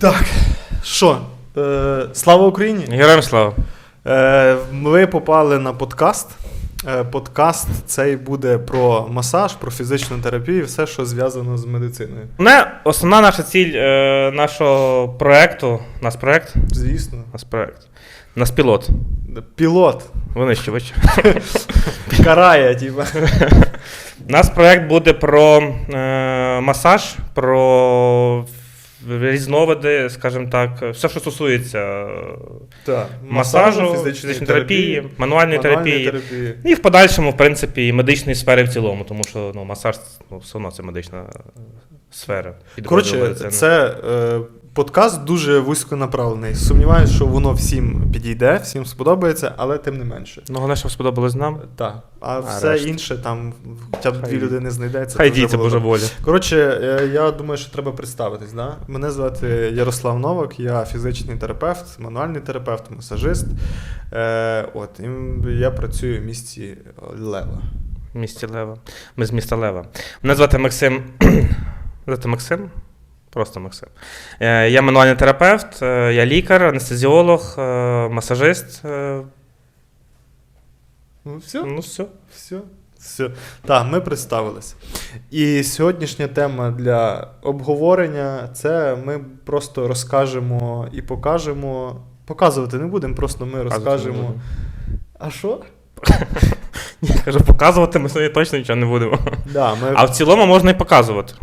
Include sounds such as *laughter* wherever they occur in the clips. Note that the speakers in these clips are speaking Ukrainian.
Так, що? Е, слава Україні! Героям слава. Е, ви попали на подкаст. Е, подкаст цей буде про масаж, про фізичну терапію, все, що зв'язано з медициною. Не, основна наша ціль е, нашого проекту. Нас проект? Звісно. Нас проект. Нас пілот. Пілот Винищувач. *laughs* карає, типа. Нас проект буде про е, масаж, про різновиди, скажімо так, все, що стосується е, Так. масажу, фізичної, терапії, мануальної терапії. терапії. І в подальшому, в принципі, і медичної сфери в цілому, тому що ну, масаж ну, все одно це медична сфера. Коротше, це. це е, подкаст дуже вузьконаправлений. Сумніваюся, що воно всім підійде, всім сподобається, але тим не менше. Ну, головне, щоб сподобалось нам. Так. А, А все решта? інше там хоча б Хай- дві людини знайдеться. Хай діється Божа воля. Коротше, е, я думаю, що треба представитись. Да? Мене звати Ярослав Новак, я фізичний терапевт, мануальний терапевт, масажист. Е, от, і я працюю в місті Лева. В місті Лева. Ми з міста Лева. Мене звати Максим. *clears throat* Звати Максим? Просто Максим. Е, Я мануальний терапевт, е, я лікар, анестезіолог, е, масажист. Ну, все. Ну, все. Все. Все. Так, ми представились. І сьогоднішня тема для обговорення це ми просто розкажемо і покажемо. Показувати не будемо, просто ми розкажемо. А що? *laughs* Ні, кажу, показувати ми точно нічого не будемо. Да, ми... А в цілому можна і показувати.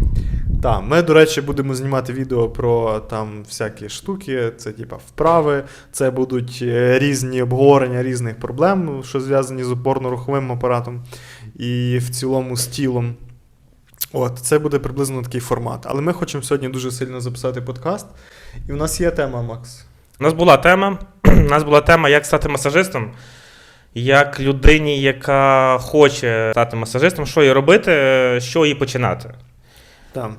Так, ми, до речі, будемо знімати відео про там всякі штуки, це типа вправи, це будуть е, різні обговорення різних проблем, що зв'язані з опорно-руховим апаратом і в цілому з тілом. От, це буде приблизно такий формат. Але ми хочемо сьогодні дуже сильно записати подкаст. І в нас є тема, Макс. У нас була тема. *clears throat* У нас була тема, як стати масажистом. Як людині, яка хоче стати масажистом, що їй робити, е, що їй починати. Там.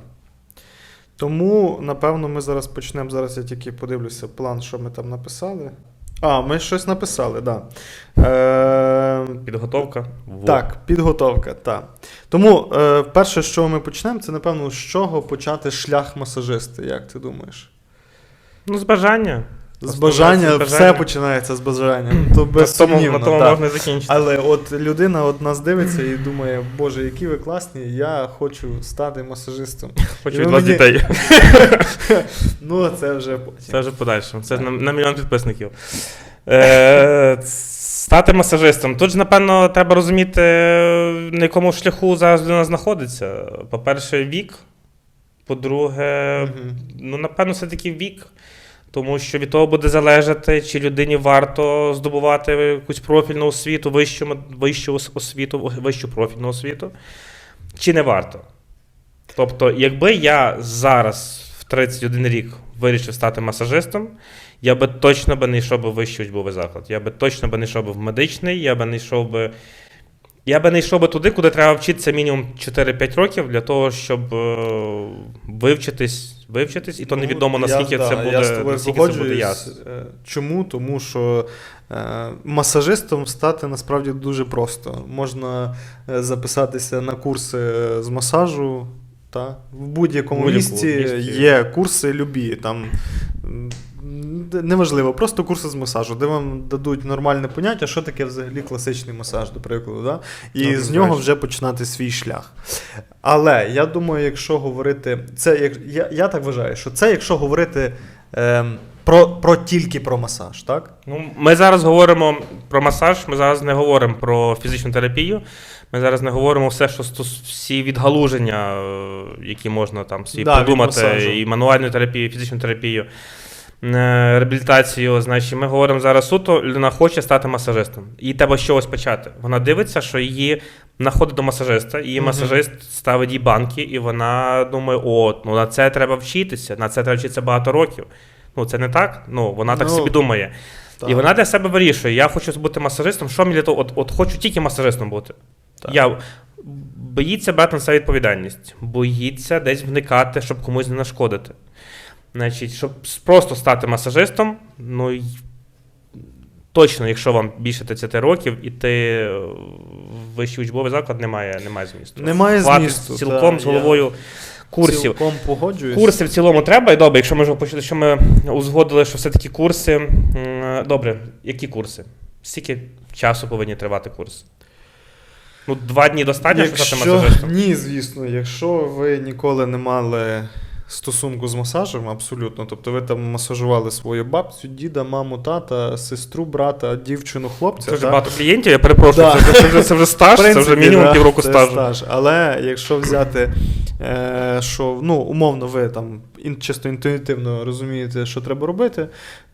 Тому, напевно, ми зараз почнемо. Зараз я тільки подивлюся план, що ми там написали. А, ми щось написали, так. Да. Е, Підготовка. Во. Так, підготовка, так. Тому е, перше, з чого ми почнемо, це, напевно, з чого почати шлях масажиста, як ти думаєш? Ну, з бажання. З бажання, все починається з бажання. То безсумнівно. на тому да. можна закінчити. Але от людина от нас дивиться і думає, боже, які ви класні, я хочу стати масажистом. Хочу і від вас мені- дітей. *laughs* Ну, це вже потім. Це вже в подальшому. Це на, на мільйон підписників. Е, стати масажистом. Тут ж, напевно, треба розуміти, на якому шляху зараз людина знаходиться. По-перше, вік. По-друге, ну, напевно, все-таки вік. Тому що від того буде залежати, чи людині варто здобувати якусь профільну освіту, вищу, вищу освіту, вищу профільну освіту, чи не варто. Тобто, якби я зараз в 31 рік вирішив стати масажистом, я би точно би не йшов би в вищий учбовий заклад. Я би точно би не йшов би в медичний, я би не йшов би. Я би не йшов би туди, куди треба вчитися мінімум 4-5 років для того, щоб е, вивчитись, вивчитись, і то Ну, невідомо, я- наскільки да, це я буде, з тобою наскільки це буде ясно. Е, Чому? Тому що е, масажистом стати насправді дуже просто. Можна е, записатися на курси з масажу. Та? В будь-якому місці, місці. є курси любі. Там, неважливо, просто курси з масажу, де вам дадуть нормальне поняття, що таке взагалі класичний масаж, до прикладу. Да? І Ну, з нього вже починати свій шлях. Але я думаю, якщо говорити, це як я, я так вважаю, що це якщо говорити ем, про, про тільки про масаж, так? Ну, ми зараз говоримо про масаж, ми зараз не говоримо про фізичну терапію. Ми зараз не говоримо все, що стос... всі відгалуження, е, які можна там всі Да, від придумати, і мануальну терапію, і фізичну терапію, е, реабілітацію. Значить, ми говоримо зараз суто, людина хоче стати масажистом. Їй треба з чогось почати. Вона дивиться, що її знаходить до масажиста, її масажист ставить їй банки, і вона думає: о, ну на це треба вчитися, на це треба вчитися багато років. Ну, це не так. Ну, вона так Ну, собі думає. Так. І вона для себе вирішує: я хочу бути масажистом. Що мені для того? От, от хочу тільки масажистом бути. Так. Я боїться брати на себе відповідальність, боїться десь вникати, щоб комусь не нашкодити. Значить, щоб просто стати масажистом, ну точно, якщо вам більше 30 років, іти е, в вищий учбовий заклад немає, немає змісту. Немає Хватить змісту, Цілком та, з головою Курсів. Цілком погоджуюсь. Курси в цілому треба, і добре, якщо ми почали, що ми узгодили, що все-таки курси. Добре, які курси? Скільки часу повинні тривати курси? Ну, два дні достатньо, щоб стати Якщо... масажистом? Ні, звісно, якщо ви ніколи не мали стосунку з масажем, абсолютно. Тобто ви там масажували свою бабцю, діда, маму, тата, сестру, брата, дівчину, хлопця. Це вже та? багато клієнтів, я перепрошую, Да. це, це, вже, це вже стаж, В це вже мінімум да, півроку це стажу. стаж. Але якщо взяти, е, що ну, умовно, ви там ін, чисто інтуїтивно розумієте, що треба робити,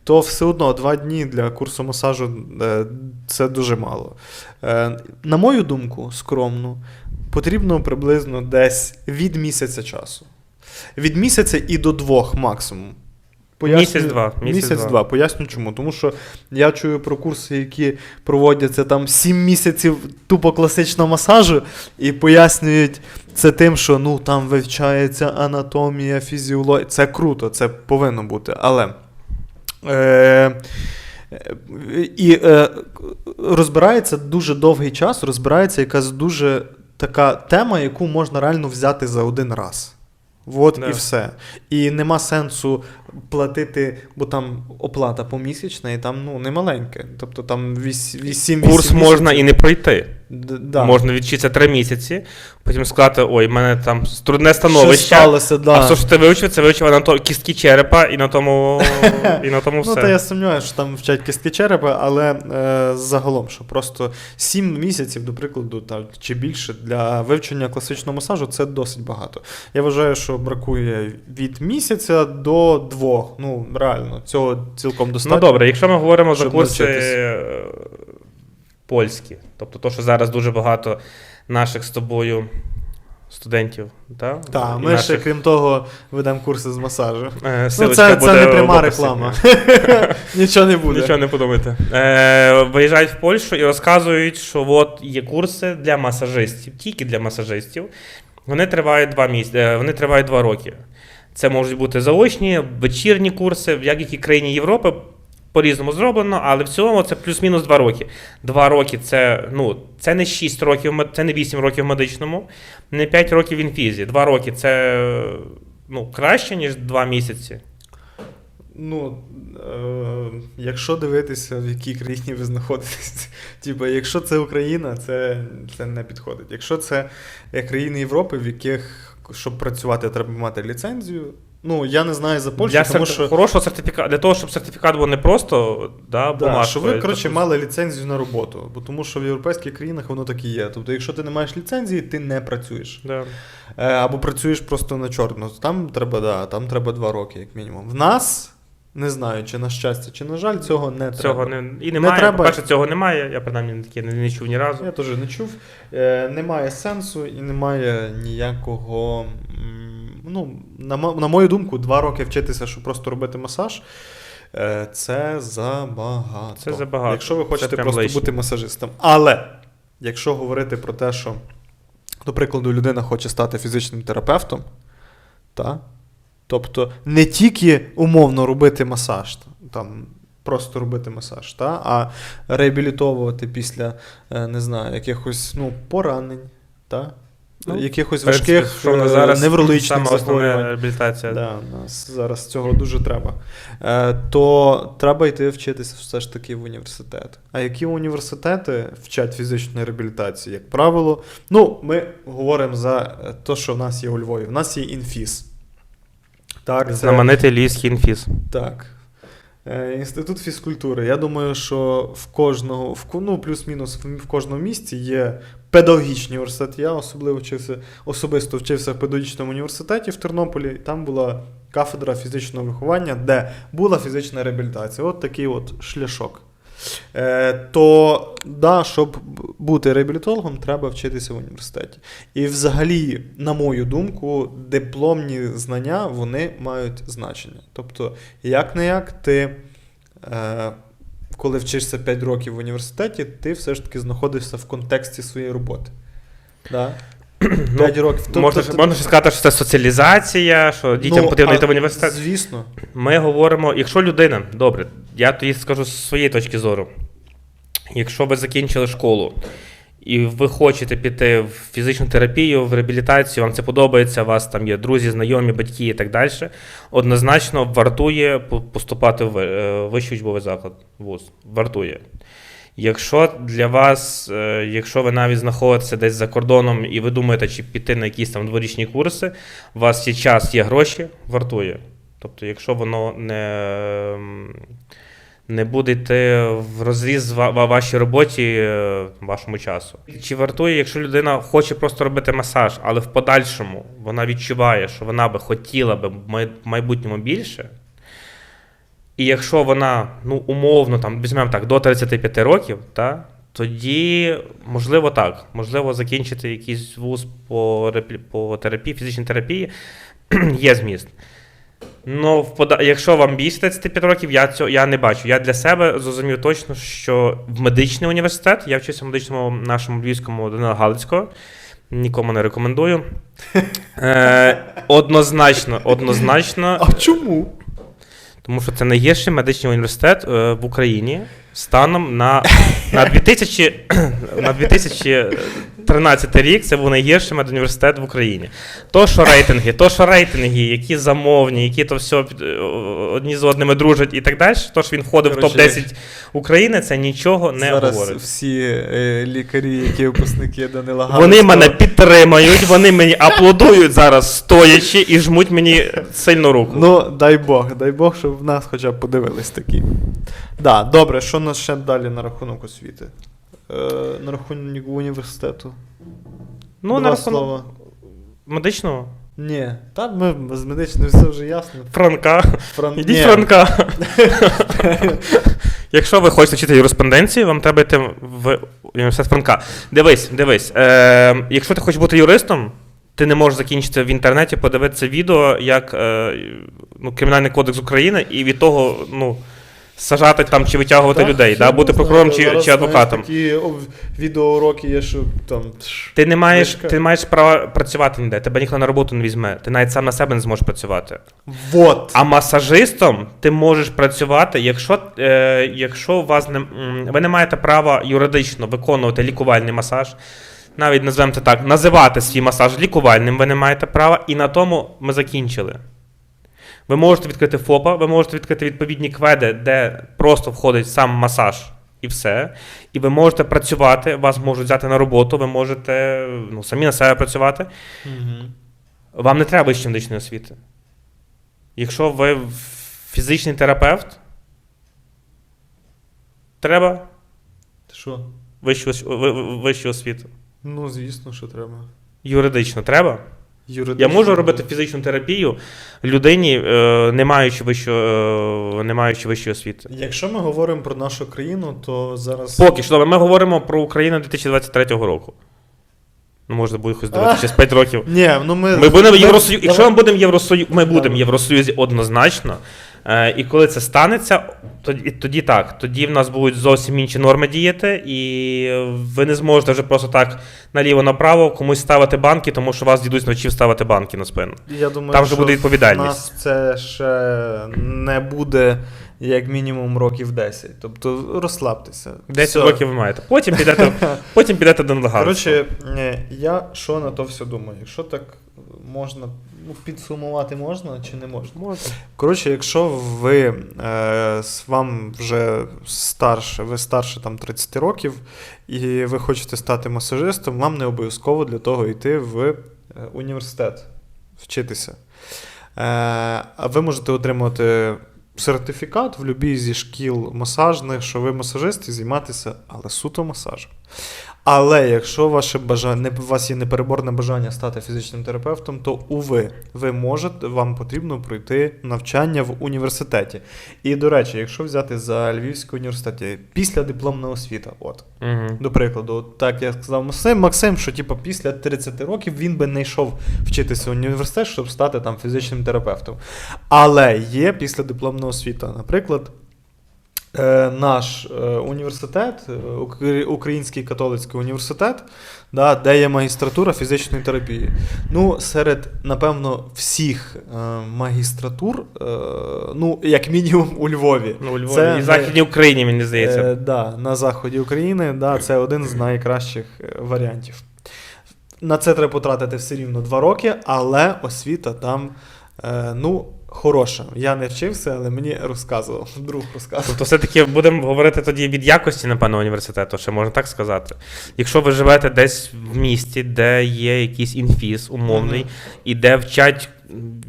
то все одно два дні для курсу масажу е, це дуже мало. Е, на мою думку, скромно, потрібно приблизно десь від місяця часу. Від місяця і до двох максимум. Місяць-два, місяць-два. Місяць-два. Поясню чому. Тому що я чую про курси, які проводяться там 7 місяців тупо класичного масажу, і пояснюють це тим, що ну там вивчається анатомія, фізіологія. Це круто, це повинно бути. Але. Е, і е, розбирається дуже довгий час, розбирається якась дуже така тема, яку можна реально взяти за один раз. От Да. і все. І нема сенсу платити, бо там оплата помісячна, і там ну, не маленьке. Тобто там 8 Курс можна і не пройти. Да. Можна відчитися три місяці, потім сказати, ой, в мене там трудне Що становище. сталося, да. А все, що ти вивчив, це вивчив на то кістки черепа, і на тому, і на тому *laughs* Ну, та я сумніваюся, що там вчать кістки черепа, але е, загалом, що просто 7 місяців, до прикладу, так, чи більше для вивчення класичного масажу це досить багато. Я вважаю, що бракує від місяця до двох. Ну, реально, цього цілком достатньо. Ну добре, якщо ми говоримо за курси польські, тобто то, що зараз дуже багато наших з тобою студентів, та? Так, І ми ще, крім того, ведемо курси з масажу. е, Ну, це, буде це не пряма реклама. *laughs* *laughs* Нічого не буде. Нічого не подумайте. Е, виїжджають в Польщу і розказують, що от є курси для масажистів, тільки для масажистів. Вони тривають два місяці, е, вони тривають два роки. Це можуть бути заочні, вечірні курси, в як-якій країні Європи по-різному зроблено, але в цілому це плюс-мінус два роки. Два роки це, ну, це не 6 років, це не 8 років в медичному, не 5 років в інфізі. Два роки це ну, краще, ніж два місяці. Ну, е, якщо дивитися, в якій країні ви знаходитесь, *laughs* типу, якщо це Україна, це, це не підходить. Якщо це е, країни Європи, в яких, щоб працювати, треба мати ліцензію. Ну, я не знаю за Польщу, для тому серти- що, хорошого сертифікату, для того, щоб сертифікат був не просто да, да, бумажкою, що ви, коротше, мали ліцензію на роботу. Бо тому що в європейських країнах воно так і є. Тобто, якщо ти не маєш ліцензії, ти не працюєш. Да. Е, або працюєш просто на чорно. Там треба, да, там треба два роки, як мінімум. В нас, не знаю, чи на щастя, чи на жаль, цього не треба. Цього не, і немає. треба. По-перше, цього немає. Я принаймні таке не, не чув ні разу. Я теж не чув. Е, немає сенсу і немає ніякого. Ну, на, на мою думку, два роки вчитися, щоб просто робити масаж. е, Це забагато. Це забагато. Якщо ви хочете просто лишнє. бути масажистом. Але якщо говорити про те, що, до прикладу, людина хоче стати фізичним терапевтом, та? тобто не тільки умовно робити масаж, там, просто робити масаж, та? а реабілітовувати після, е, не знаю, якихось ну, поранень, та? Ну, якихось принципі, важких що в е, зараз неврологічних захворювань. реабілітація. Да, нас зараз цього дуже треба. Е, то треба йти вчитися все ж таки в університет. А які університети вчать фізичної реабілітації? Як правило, ну, ми говоримо за те, що в нас є у Львові. В нас є інфіз. Так, це, Знаменитий львівський інфіз. так. Е, Інститут фізкультури. Я думаю, що в кожного, в, ну, плюс-мінус в, в кожному місті є педагогічний університет. Я особливо вчився, особисто вчився в педагогічному університеті в Тернополі, там була кафедра фізичного виховання, де була фізична реабілітація. От такий от шляшок. Е, то, да, щоб бути реабілітологом, треба вчитися в університеті. І взагалі, на мою думку, дипломні знання вони мають значення. Тобто, як не як ти, е, коли вчишся 5 років в університеті, ти все ж таки знаходишся в контексті своєї роботи. Да? 5 років. Тобто, можна, ж- можна ще сказати, що це соціалізація, що дітям ну, потрібно йти в університет. Звісно. Ми говоримо, якщо людина, добре, я тоді скажу з своєї точки зору. Якщо ви закінчили школу і ви хочете піти в фізичну терапію, в реабілітацію, вам це подобається, у вас там є друзі, знайомі, батьки і так далі, однозначно вартує поступати в е, вищий учбовий заклад, вуз. Вартує. Якщо для вас, е, якщо ви навіть знаходитеся десь за кордоном і ви думаєте, чи піти на якісь там дворічні курси, у вас є час, є гроші, вартує. Тобто, якщо воно не, не буде йти в розріз вашій роботі, е, вашому часу. Чи вартує, якщо людина хоче просто робити масаж, але в подальшому вона відчуває, що вона би хотіла би в майбутньому більше, і якщо вона, ну, умовно, там, візьмемо так, до 35 років, та, тоді, можливо, так. Можливо, закінчити якийсь вуз по, по терапії, фізичній терапії *clears throat* є зміст. Ну, в пода... якщо вам більше 35 років, я цього я не бачу. Я для себе зрозумів точно, що в медичний університет, я вчився в медичному нашому львівському Данила Галицького, нікому не рекомендую. *laughs* Е, однозначно, однозначно. А чому? Тому що це найгірший медичний університет е, в Україні станом на, на, 2000, *clears throat* на 2013 рік це був найгірший медуніверситет в Україні. То, що рейтинги, то, що рейтинги, які замовні, які то все одні з одними дружать і так далі, то, що він входив в топ-10 України, це нічого не Зараз говорить. всі е, лікарі, які випускники Данила Вони мене підтримають, вони мені аплодують зараз стоячи і жмуть мені сильно руку. Ну, дай Бог, дай Бог, щоб в нас хоча б подивились такі. Да, добре, що у нас ще далі на рахунок освіти? Е, на рахунок університету. ну, Два на рахунок слова. медичного. Ні, там ми з медичним все вже ясно. Франка. Фран... Ідіть Ні. Франка. *laughs* Якщо ви хочете вчити юриспруденцію, вам треба йти в університет Франка. Дивись, дивись. Е, якщо ти хочеш бути юристом, ти не можеш закінчити в інтернеті, подивитися відео, як е, ну, Кримінальний кодекс України, і від того, ну. Сажати там чи витягувати Так, людей, да, бути знаю, прокурором чи, чи адвокатом. Такі відеоуроки є, що там. Ти не маєш, ти не маєш права працювати ніде, тебе ніхто на роботу не візьме. Ти навіть сам на себе не зможеш працювати. Вот. А масажистом ти можеш працювати, якщо, е, якщо у вас не, ви не маєте права юридично виконувати лікувальний масаж, навіть назвемо це так, називати свій масаж лікувальним ви не маєте права, і на тому ми закінчили. Ви можете відкрити ФОПа, ви можете відкрити відповідні кведи, де просто входить сам масаж і все. І ви можете працювати, вас можуть взяти на роботу, ви можете ну, самі на себе працювати. Угу. Вам не треба вищої медичної освіти. Якщо ви фізичний терапевт, треба Що? вищу, ос- ви- ви- вищу освіту. Ну, звісно, що треба. Юридично треба. Юридично. Я можу робити фізичну терапію людині, е, не маючи вищої, е, не маючи вищої освіти. Якщо ми говоримо про нашу країну, то зараз. Поки що, ми говоримо про Україну 2023 року. Ну, можна буде хоч дивитися через 5 років. Ні, ну ми. Ми будемо Євросоюз. Якщо ми будемо Євросоюз, ми будемо Євросоюзі однозначно. Е, і коли це станеться, тоді, тоді так. Тоді в нас будуть зовсім інші норми діяти, і ви не зможете вже просто так наліво-направо комусь ставити банки, тому що вас дідусь навчив ставити банки на спину. Я думаю, Там вже буде відповідальність. У нас це ще не буде як мінімум років 10. Тобто розслабтеся. 10 Все. років ви маєте. Потім підете, *laughs* потім підете до Нлагару. Коротше, е, я що на то все думаю? Якщо так можна ну, підсумувати можна чи не можна? можна. Коротше, якщо ви е, вам вже старше, ви старше там 30 років, і ви хочете стати масажистом, вам не обов'язково для того йти в е, університет вчитися. Е, а ви можете отримати сертифікат в будь-якій зі шкіл масажних, що ви масажист і займатися, але суто масажем. Але якщо ваше бажання, у вас є непереборне бажання стати фізичним терапевтом, то уви, ви можете, вам потрібно пройти навчання в університеті. І, до речі, якщо взяти за Львівський університет, після дипломна освіта, от, Угу. до прикладу, от так як сказав Максим, Максим, що типу, після 30 років він би не йшов вчитися в університет, щоб стати там фізичним терапевтом. Але є після дипломна освіта. Наприклад, наш е, університет, е, Український католицький університет, да, де є магістратура фізичної терапії. Ну, серед, напевно, всіх е, магістратур, е, ну, як мінімум у Львові. Ну, у Львові Це і в Західній Україні, мені здається. Е, да, на заході України, да, це один з найкращих е, варіантів. На це треба потратити все рівно 2 роки, але освіта там е, ну, хороша. Я не вчився, але мені розказував. Друг розказував. Тобто, все-таки будемо говорити тоді від якості, напевно, університету, ще можна так сказати. Якщо ви живете десь в місті, де є якийсь інфіз умовний, Мгм. і де вчать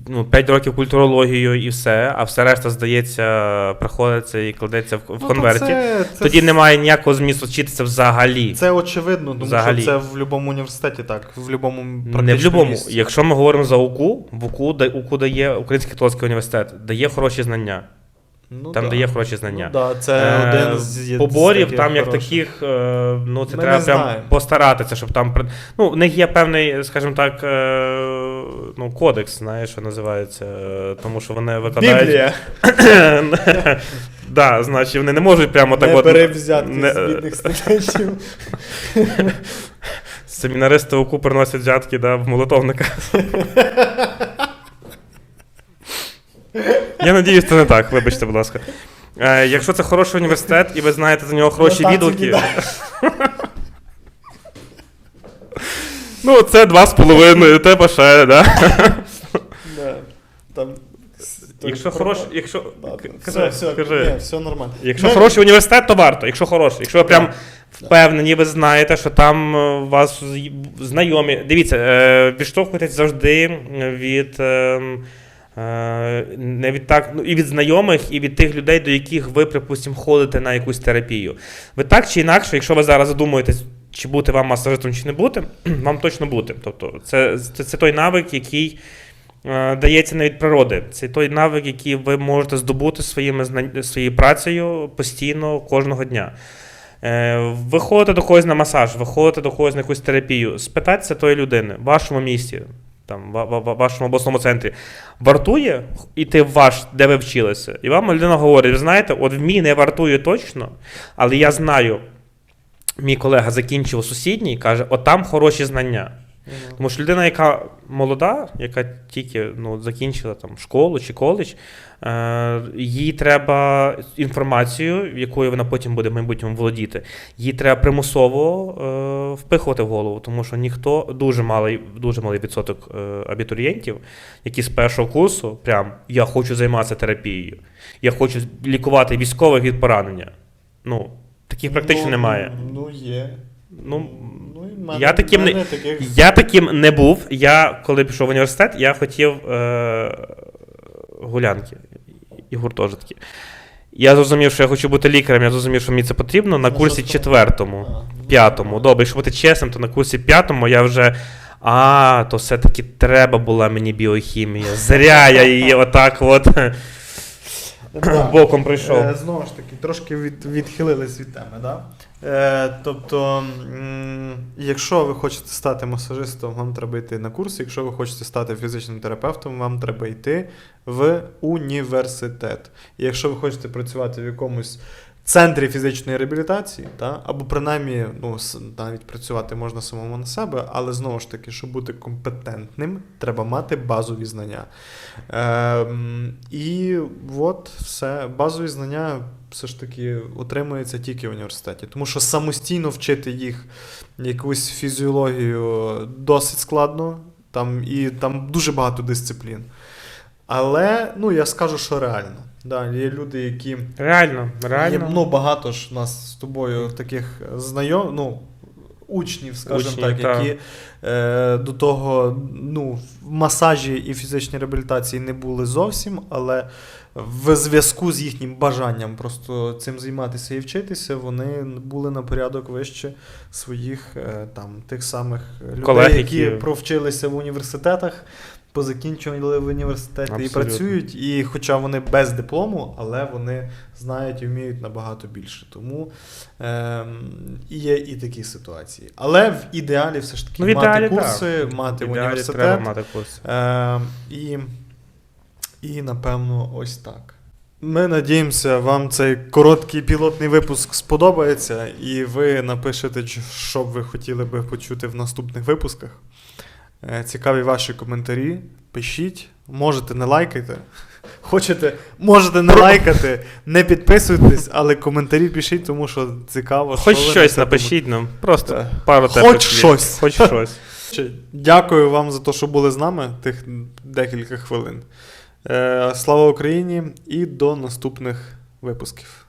ну, 5 років культурологію і все, а все решта, здається, приходиться і кладеться в, в Ну, конверті, це, це, тоді немає ніякого змісту вчитися взагалі. Це очевидно, тому Взагалі. що це в будь-якому університеті так, в будь-якому Не в будь-якому. Якщо ми говоримо за УКУ, в УКУ, УКУ дає Український католицький університет, дає хороші знання. Ну, там да. дає хороші знання. Ну, да, це Е, один з поборів, таких там як хороших. таких, е, ну це Ми треба прям знаємо. постаратися, щоб там. Ну, в них є певний, скажімо так, е, ну, кодекс, знаєш, що називається, е, тому що вони викладають. Біблія. *coughs* да, значить, вони не можуть прямо так не от. перевзяти не- з бідних студентів. *laughs* Семінаристи УКУ приносять взятки да, в молитовника. *laughs* Я надіюсь, це не так, вибачте, будь ласка. Е, якщо це хороший університет і ви знаєте за нього хороші танці відгуки. *laughs* Ну, це два з половиною, тебе ще, да? Да. Там... Якщо хороший, якщо. Все, все, кажи. ні, все нормально. Якщо Ми- хороший університет, то варто. Якщо хороший. Якщо ви прям впевнені, ви знаєте, що там е, у вас з- знайомі. Дивіться, е, відштовхуйтесь завжди від. е, е, Не від так, ну і від знайомих, і від тих людей, до яких ви, припустимо, ходите на якусь терапію. Ви так чи інакше, якщо ви зараз задумуєтесь, чи бути вам масажистом, чи не бути, *clears throat* вам точно бути. Тобто, це, це, це той навик, який е, дається не від природи. Це той навик, який ви можете здобути своїми своєю працею постійно кожного дня. Е, ви ходите до когось на масаж, ви ходите до когось на якусь терапію. Спитайтеся тої людини в вашому місті, там, в, в, в вашому обласному центрі. Вартує йти в ваш, де ви вчилися? І вам людина говорить: ви знаєте, от в мій не вартує точно, але я знаю. Мій колега закінчив сусідній і каже: от там хороші знання. Тому що людина, яка молода, яка тільки ну, закінчила там школу чи коледж, е, їй треба інформацію, якою вона потім буде в майбутньому володіти, їй треба примусово е, впихувати в голову, тому що ніхто дуже малий, дуже малий відсоток е, абітурієнтів, які з першого курсу прям я хочу займатися терапією, я хочу лікувати військових від поранення. Ну, таких практично Ну, немає. Ну, є. Ну, мене- я таким в не- таких... я таким не був. Я, коли пішов в університет, я хотів е- гулянки і гуртожитки. Я зрозумів, що я хочу бути лікарем, я зрозумів, що мені це потрібно на курсі четвертому, ну, п'ятому. Добре, якщо бути чесним, то на курсі п'ятому я вже. А, то все-таки треба була мені біохімія. Зря я її *laughs* отак от *laughs* боком прийшов. Е, Знову ж таки, трошки від, відхилились від теми, да? Е, тобто, якщо ви хочете стати масажистом, вам треба йти на курси. Якщо ви хочете стати фізичним терапевтом, вам треба йти в університет. І якщо ви хочете працювати в якомусь центрі фізичної реабілітації, та, або принаймні ну, навіть працювати можна самому на себе, але знову ж таки, щоб бути компетентним, треба мати базові знання. Ем, і от все, базові знання все ж таки отримуються тільки в університеті. Тому що самостійно вчити їх якусь фізіологію досить складно, там, і там дуже багато дисциплін. Але ну, я скажу, що реально. Да, є люди, які Реально, Є, ну, багато ж у нас з тобою таких знайом, ну, учнів, скажімо так, так. які е, до того ну, в масажі і фізичній реабілітації не були зовсім, але в зв'язку з їхнім бажанням просто цим займатися і вчитися, вони були на порядок вище своїх е, там, тих самих людей, Колег, які які- провчилися в університетах. Позакінчували в університеті і працюють, і хоча вони без диплому, але вони знають і вміють набагато більше. Тому ем, є і такі ситуації. Але в ідеалі все ж таки Ну, мати ідеалі, курси, так. мати В університет. треба мати курс. Ем, і, і напевно ось так. Ми надіємося, вам цей короткий пілотний випуск сподобається, і ви напишете, що б ви хотіли би почути в наступних випусках. Е, Цікаві ваші коментарі. Пишіть, можете не лайкати. *laughs* Хочете, можете не лайкати, не підписуйтесь, але коментарі пишіть, тому що цікаво. Хоч що щось напишіть нам. Просто Так. пару Хоч слів. щось. Хоч щось. *laughs* Дякую вам за те, що були з нами тих декілька хвилин. Е, Слава Україні і до наступних випусків.